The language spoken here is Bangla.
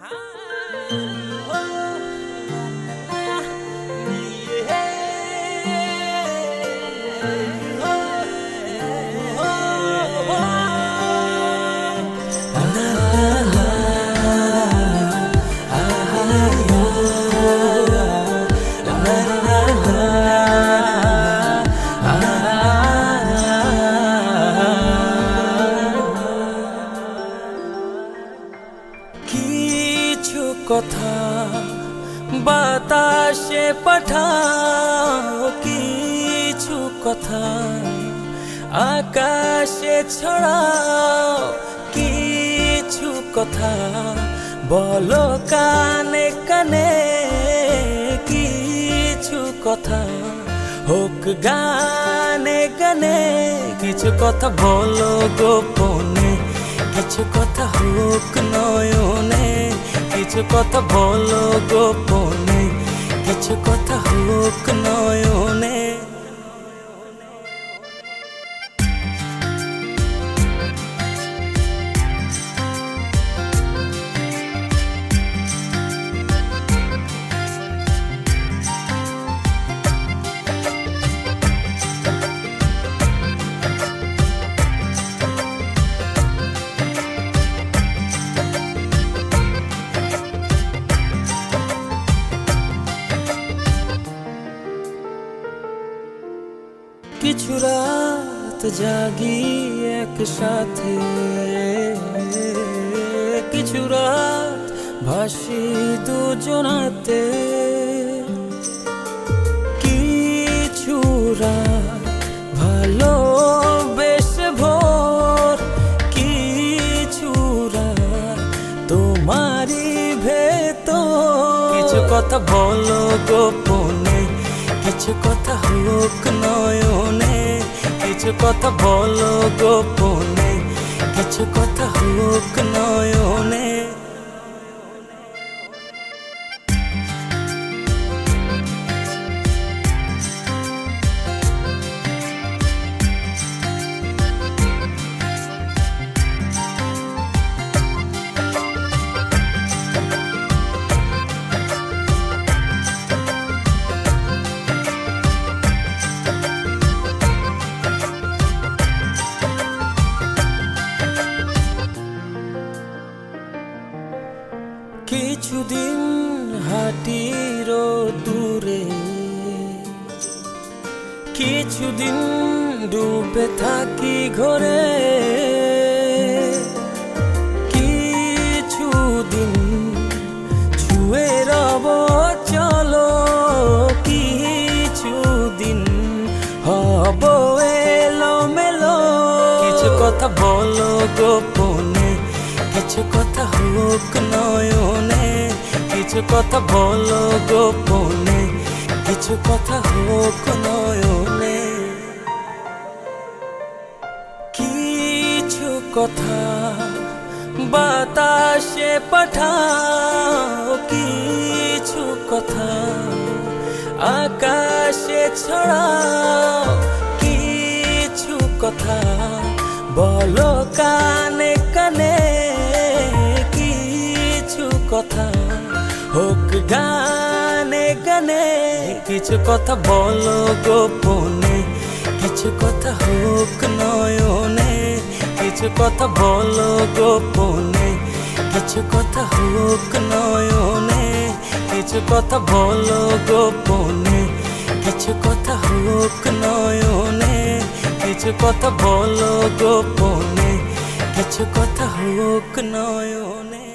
কিছু বাতাসে পাঠাও কিছু কথা। আকাশে ছড়াও কিছু কথা। বলো কানে কানে কিছু কথা। হোক গানে গানে কিছু কথা বলো গোপনে। কিছু কথা হোক নয়নে। কিছু কথা বলো গোপনে কিছু কথা হোক নয়নে কিছু রাত জাগি একসাথে। কিছু রাত ভাসি দুজনাতে। কিছু রাত ভালো বেশ ভোর। কিছু রাত তোমারই ভেতর। কিছু কথা বলো গোপনে কিছু কথা হলো নয়নে কিছু কথা বলো গোপনে কিছু কথা হলো নয়নে। কিছুদিন হাটির দূরে, কিছুদিন ডুবে থাকি ঘরে, কিছুদিন ছুঁয়ে রব চলো, কিছুদিন হব এলো মেলো কিছু কথা বলো গোপনে কিছু কথা হোক নয়নে, কিছু কথা বলো গোপনে, কিছু কথা হোক নয়নে। কিছু কথা বাতাসে পাঠাও, কিছু কথা আকাশে ছড়াও, কিছু কথা বলো কানে কানে। হোক গানে গানে, কিছু কথা বলো গোপনে, কিছু কথা হোক নয়নে, কিছু কথা বলো গোপনে, কিছু কথা হোক নয়নে, কিছু কথা বলো গোপনে, কিছু কথা হোক নয়নে, কিছু কথা বলো গোপনে, কিছু কথা হোক নয়নে।